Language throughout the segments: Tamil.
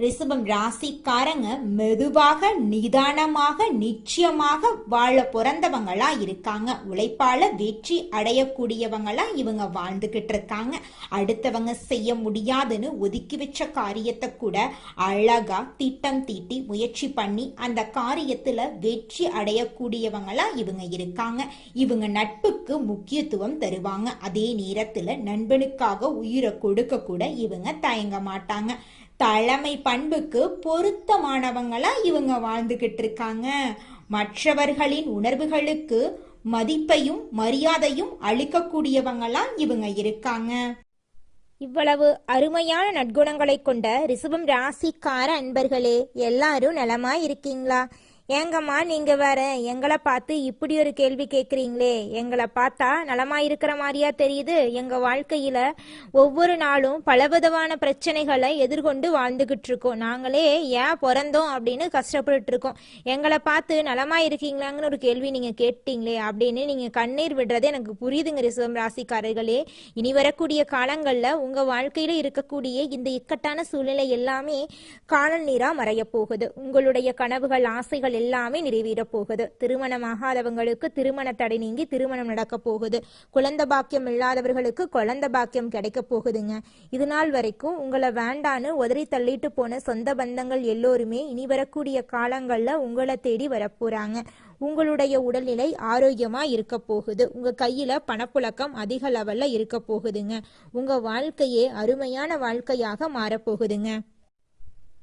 ரிஷபம் ராசிக்காரங்க மெதுவாக நிதானமாக நிச்சயமாக வாழ பிறந்தவங்களா இருக்காங்க. உழைப்பால வெற்றி அடையக்கூடியவங்களா இவங்க வாழ்ந்துகிட்டு இருக்காங்க. அடுத்தவங்க செய்ய முடியாதுன்னு ஒதுக்கி வச்ச காரியத்தை கூட அழகா திட்டம் தீட்டி முயற்சி பண்ணி அந்த காரியத்துல வெற்றி அடையக்கூடியவங்களா இவங்க இருக்காங்க. இவங்க நட்புக்கு முக்கியத்துவம் தருவாங்க. அதே நேரத்துல நண்பனுக்காக உயிரை கொடுக்க கூட இவங்க தயங்க மாட்டாங்க. தலைமை பண்புக்கு பொருத்தமானவங்களா இவங்க வாழ்ந்துகிட்டு இருக்காங்க மற்றவர்களின் உணர்வுகளுக்கு மதிப்பையும் மரியாதையும் அளிக்கக்கூடியவங்களா இவங்க இருக்காங்க. இவ்வளவு அருமையான நற்குணங்களை கொண்ட ரிஷபம் ராசிக்கார அன்பர்களே எல்லாரும் நலமா இருக்கீங்களா ஏங்கம்மா நீங்க வேற எங்களை பார்த்து இப்படி ஒரு கேள்வி கேக்குறீங்களே எங்களை பார்த்தா நலமா இருக்கிற மாதிரியா தெரியுது. எங்க வாழ்க்கையில ஒவ்வொரு நாளும் பலவிதமான பிரச்சனைகளை எதிர்கொண்டு வாழ்ந்துகிட்டு இருக்கோம் நாங்களே ஏன் பிறந்தோம் அப்படின்னு கஷ்டப்பட்டுட்டு இருக்கோம் எங்களை பார்த்து நலமா இருக்கீங்களாங்கன்னு ஒரு கேள்வி நீங்க கேட்டீங்களே அப்படின்னு நீங்க கண்ணீர் விடுறது எனக்கு புரியுதுங்க ரிசவம் ராசிக்காரர்களே. இனி வரக்கூடிய காலங்கள்ல உங்க வாழ்க்கையில இருக்கக்கூடிய இந்த இக்கட்டான சூழ்நிலை எல்லாமே காணல் நீரா மறைய போகுது. உங்களுடைய கனவுகள் ஆசைகள் எல்லாமே நிறைவேறப் போகுது. திருமணமாகாதவங்களுக்கு திருமண தடை நீங்கி திருமணம் நடக்க போகுது. குழந்தை பாக்கியம் இல்லாதவர்களுக்கு குழந்தை பாக்கியம் கிடைக்க போகுதுங்க. இது நாள் வரைக்கும் உங்களை வேண்டான்னு உதறி தள்ளிட்டு போன சொந்த பந்தங்கள் எல்லோருமே இனி வரக்கூடிய காலங்களில் உங்களை தேடி வரப்போறாங்க உங்களுடைய உடல்நிலை ஆரோக்கியமா இருக்க போகுது. உங்க கையில பணப்புழக்கம் அதிக லெவல்ல இருக்க போகுதுங்க. உங்க வாழ்க்கையே அருமையான வாழ்க்கையாக மாறப்போகுதுங்க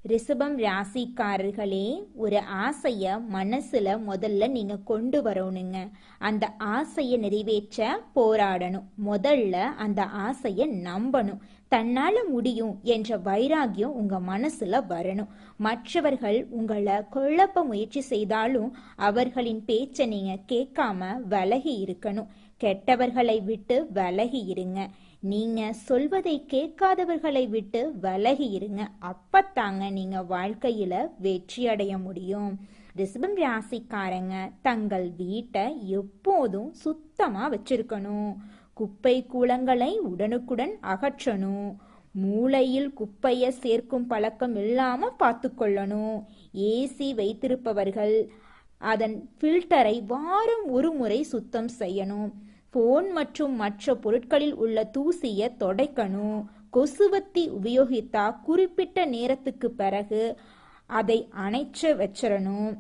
ரிஷபம் ராசிக்காரர்களே ஒரு ஆசைய மனசுல முதல்ல நீங்க கொண்டு வரணுங்க. அந்த ஆசையை நிறைவேற்ற போராடணும். முதல்ல அந்த ஆசைய நம்பணும். தன்னால முடியும் என்ற வைராகியம் உங்க மனசுல வரணும். மற்றவர்கள் உங்களை குழப்ப முயற்சி செய்தாலும் அவர்களின் பேச்சை நீங்க கேட்காம விலகி இருக்கணும். கெட்டவர்களை விட்டு விலகி இருங்க. நீங்க சொல்வதை கேட்காதவர்களை விட்டு விலகி இருங்க. அப்பத்தாங்க நீங்க வாழ்க்கையில வெற்றி அடைய முடியும். ரிசபம் ராசிக்காரங்க தங்கள் வீட்டை எப்போதும் சுத்தமா வச்சிருக்கணும். குப்பை கூலங்களை உடனுக்குடன் அகற்றணும். மூளையில் குப்பையை சேர்க்கும் பழக்கம் இல்லாம பார்த்துக்கொள்ளணும். ஏசி வைத்திருப்பவர்கள் அதன் ஃபில்டரை வாரம் ஒரு முறை சுத்தம் செய்யணும். போன் மற்றும் மற்ற பொருட்களில் உள்ள தூசியை தொடைக்கணும் கொசுவத்தி உபயோகித்தா குறிப்பிட்ட நேரத்துக்கு பிறகு அதை அணைச்சு வச்சிடணும்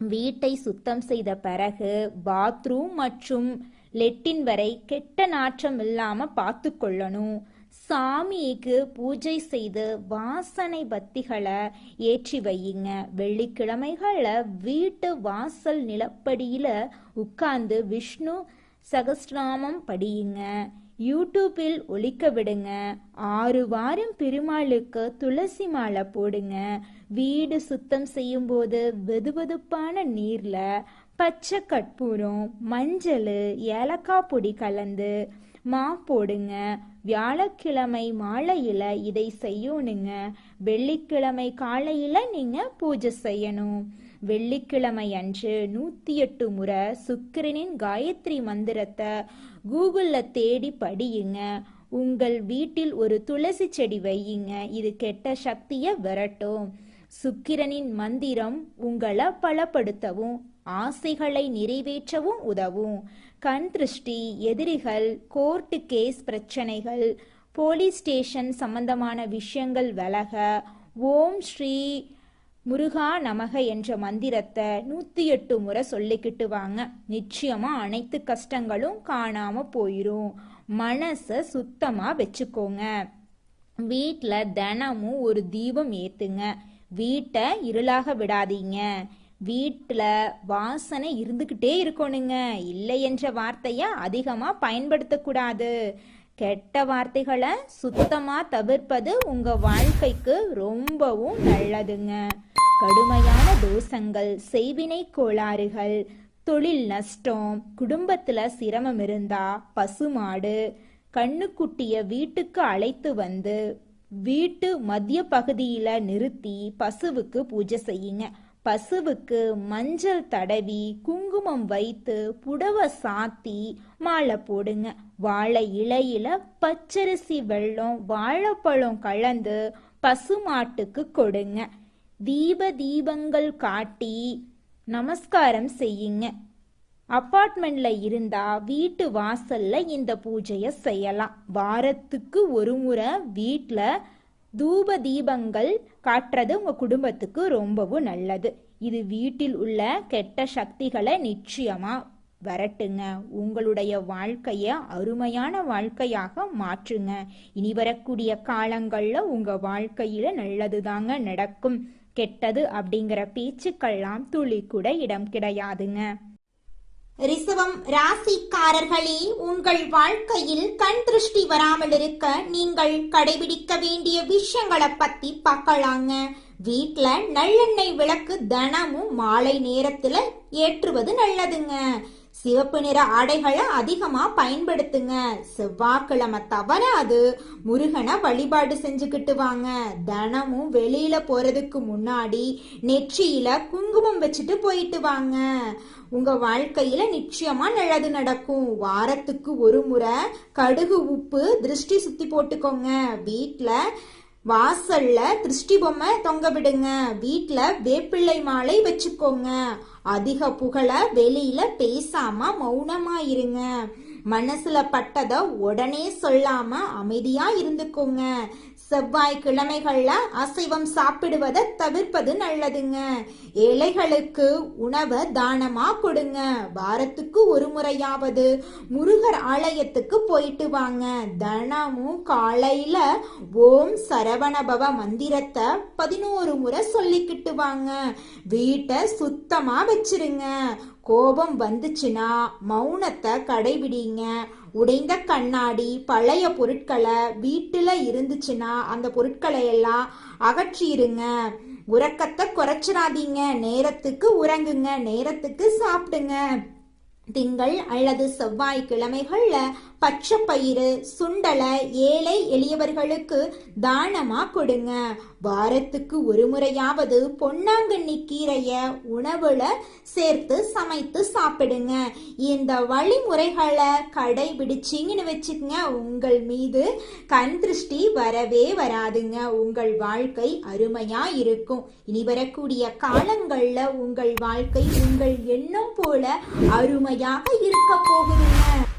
வீட்டை சுத்தம் செய்த பிறகு பாத்ரூம் மற்றும் லெட்டின் வரை கெட்ட நாற்றம் இல்லாம பார்த்து கொள்ளணும் சாமிக்கு பூஜை செய்து வாசனை பத்திகளை ஏற்றி வையுங்க. வெள்ளிக்கிழமைகள்ல வீட்டு வாசல் நிலப்படியில உட்கார்ந்து விஷ்ணு சகஸ்ராமம் படியுங்க. யூடியூப்பில் ஒழிக்க விடுங்க. ஆறு வாரம் பெருமாளுக்கு துளசி மாலை போடுங்க. வீடு சுத்தம் செய்யும் போது வெதுவெதுப்பான நீர்ல பச்சை கற்பூரம் மஞ்சள் ஏலக்காய் பொடி கலந்து மா போடுங்க. வியாழக்கிழமை மாலையில இதை செய்யணுங்க. வெள்ளிக்கிழமை காலையில நீங்க பூஜை செய்யணும். வெள்ளிக்கிழமை அன்று நூத்தி எட்டு முறை சுக்கிரனின் காயத்ரி மந்திரத்தை கூகுளில் தேடி படியுங்க. உங்கள் வீட்டில் ஒரு துளசி செடி வையுங்க. இது கெட்ட சக்தியை விரட்டும். சுக்கிரனின் மந்திரம் உங்களை பலப்படுத்தவும் ஆசைகளை நிறைவேற்றவும் உதவும். கண் திருஷ்டி எதிரிகள் கோர்ட்டு கேஸ் பிரச்சனைகள் போலீஸ் ஸ்டேஷன் சம்பந்தமான விஷயங்கள் விலக ஓம் ஸ்ரீ முருகா நமக என்ற மந்திரத்தை நூத்தி எட்டு முறை சொல்லிக்கிட்டு வாங்க. நிச்சயமா அனைத்து கஷ்டங்களும் காணாம போயிரும். மனசை சுத்தமா வச்சுக்கோங்க. வீட்டில் தினமும் ஒரு தீபம் ஏத்துங்க. வீட்டை இருளாக விடாதீங்க. வீட்டில் வாசனை இருந்துக்கிட்டே இருக்கணுங்க. இல்லை என்ற வார்த்தையை அதிகமாக பயன்படுத்தக்கூடாது. கெட்ட வார்த்தைகளை சுத்தமாக தவிர்ப்பது உங்கள் வாழ்க்கைக்கு ரொம்பவும் நல்லதுங்க. கடுமையான தோஷங்கள் செய்வினை கோளாறுகள் தொழில் நஷ்டம் குடும்பத்துல சிரமம் இருந்தா பசுமாடு கண்ணுக்குட்டிய வீட்டுக்கு அழைத்து வந்து வீட்டு மத்திய பகுதியில நிறுத்தி பசுவுக்கு பூஜை செய்யுங்க. பசுவுக்கு மஞ்சள் தடவி குங்குமம் வைத்து புடவை சாத்தி மாலை போடுங்க. வாழை இலையில பச்சரிசி வெல்லம் வாழைப்பழம் கலந்து பசுமாட்டுக்கு கொடுங்க. தீப தீபங்கள் காட்டி நமஸ்காரம் செய்யுங்க. அப்பார்ட்மெண்ட்ல இருந்தா வீட்டு வாசல்ல இந்த பூஜையை செய்யலாம். வாரத்துக்கு ஒரு முறை வீட்டில் தூப தீபங்கள் காட்டுறது உங்க குடும்பத்துக்கு ரொம்பவும் நல்லது. இது வீட்டில் உள்ள கெட்ட சக்திகளை நிச்சயமா வரட்டுங்க. உங்களுடைய வாழ்க்கைய அருமையான வாழ்க்கையாக மாற்றுங்க. இனி வரக்கூடிய காலங்கள்ல உங்க வாழ்க்கையில நல்லதுதாங்க நடக்கும். கெட்டது அப்படிங்கிற பேச்சுக்கெல்லாம் துளி கூட இடம் கிடையாதுங்க. ரிசவம் ராசிக்காரர்களே உங்கள் வாழ்க்கையில் கண் திருஷ்டி வராமல் இருக்க நீங்கள் கடைபிடிக்க வேண்டிய விஷயங்களை பத்தி பார்க்கலாங்க. வீட்ல நல்லெண்ணெய் விளக்கு தினமும் மாலை நேரத்துல ஏற்றுவது நல்லதுங்க. சிவப்பு நிற ஆடைகளை அதிகமா பயன்படுத்துங்க. செவ்வாய்க்கிழமை தவறாது. முருகனை வழிபாடு செஞ்சுக்கிட்டு வாங்க. தினமும் வெளியில போறதுக்கு முன்னாடி நெற்றியில குங்குமம் வச்சுட்டு போயிட்டு வாங்க. உங்க வாழ்க்கையில நிச்சயமா நல்லது நடக்கும். வாரத்துக்கு ஒரு முறை கடுகு உப்பு திருஷ்டி சுத்தி போட்டுக்கோங்க. வீட்டில் வாசல்ல திருஷ்டி பொம்மை தொங்க விடுங்க. வீட்ல வேப்பிள்ளை மாலை வச்சுக்கோங்க. அதிக புகழ வெளியில பேசாம மௌனமா இருங்க மனசுல பட்டத உடனே சொல்லாம அமைதியா இருந்துக்கோங்க. செவ்வாய் கிழமைகள்ல அசைவம் சாப்பிடுவதை தவிர்ப்பது நல்லதுங்க. ஏழைகளுக்கு உணவை தானமா கொடுங்க. வாரத்துக்கு ஒரு முறையாவது முருகர் ஆலயத்துக்கு போயிட்டு வாங்க. தினமும் காலையில ஓம் சரவணபவ மந்திரத்தை பதினோரு முறை சொல்லிக்கிட்டு வாங்க. வீட்டை சுத்தமா வச்சிருங்க. கோபம் வந்துச்சுன்னா மௌனத்தை கடைபிடிங்க. உடைந்த கண்ணாடி பழைய பொருட்களை வீட்டில் இருந்துச்சுன்னா அந்த பொருட்களை எல்லாம் அகற்றிருங்க. உறக்கத்தை குறைச்சிடாதீங்க. நேரத்துக்கு உறங்குங்க. நேரத்துக்கு சாப்பிடுங்க. திங்கள் அல்லது செவ்வாய் கிழமைகளில் பச்சைப்பயிறு சுண்டலை ஏழை எளியவர்களுக்கு தானமா கொடுங்க. வாரத்துக்கு ஒரு முறையாவது பொன்னாங்கண்ணி கீரைய உணவுல சேர்த்து சமைத்து சாப்பிடுங்க. இந்த வழிமுறைகளை கடைபிடிச்சிங்கன்னு வச்சுக்கங்க. உங்கள் மீது கண் திருஷ்டி வரவே வராதுங்க. உங்கள் வாழ்க்கை அருமையா இருக்கும். இனி வரக்கூடிய காலங்கள்ல உங்கள் வாழ்க்கை உங்கள் எண்ணம் போல அருமையாக இருக்க போகுதுங்க.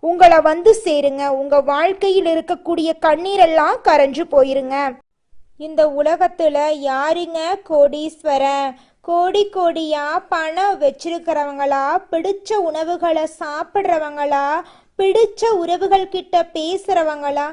உங்களை வந்து சேருங்க. உங்க வாழ்க்கையில் இருக்கக்கூடிய கண்ணீரெல்லாம் கரைஞ்சு போயிருங்க. இந்த உலகத்துல யாருங்க கோடீஸ்வரன்? கோடி கோடியா பணம் வச்சிருக்கிறவங்களா? பிடிச்ச உணவுகளை சாப்பிட்றவங்களா? பிடிச்ச உறவுகள் கிட்ட பேசுறவங்களா?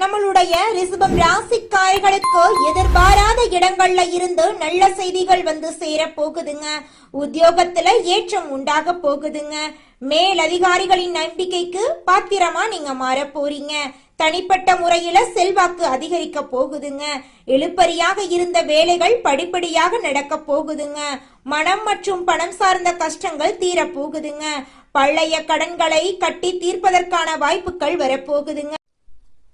நம்மளுடைய ரிஷபம் ராசிக்காரர்களுக்கு எதிர்பாராத இடங்கள்ல இருந்து நல்ல செய்திகள் வந்து சேர போகுதுங்க. உத்தியோகத்துல ஏற்றம் உண்டாக போகுதுங்க. மேல் அதிகாரிகளின் நம்பிக்கைக்கு பாத்திரமா நீங்க மாற போறீங்க. தனிப்பட்ட முறையில செல்வாக்கு அதிகரிக்க போகுதுங்க. எழுப்பறியாக இருந்த வேலைகள் படிப்படியாக நடக்க போகுதுங்க. மனம் மற்றும் பணம் சார்ந்த கஷ்டங்கள் தீர போகுதுங்க. பழைய கடன்களை கட்டி தீர்ப்பதற்கான வாய்ப்புகள் வரப்போகுதுங்க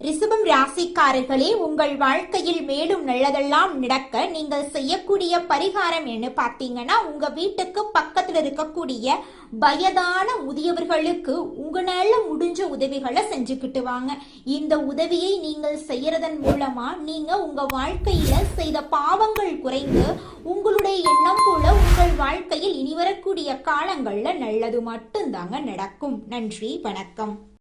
ரிசபம் ராசிக்காரர்களே உங்கள் வாழ்க்கையில் மேலும் நல்லதெல்லாம் நடக்க நீங்கள் செய்யக்கூடிய பரிகாரம் என்ன பார்த்தீங்கன்னா உங்க வீட்டுக்கு பக்கத்துல இருக்கக்கூடிய வயதான முதியவர்களுக்கு உங்களால முடிஞ்ச உதவிகளை செஞ்சுக்கிட்டு வாங்க. இந்த உதவியை நீங்கள் செய்யறதன் மூலமா நீங்க உங்க வாழ்க்கையில செய்த பாவங்கள் குறைந்து உங்களுடைய எண்ணம் போல உங்கள் வாழ்க்கையில் இனி வரக்கூடிய காலங்கள்ல நல்லது மட்டும்தாங்க நடக்கும். நன்றி வணக்கம்.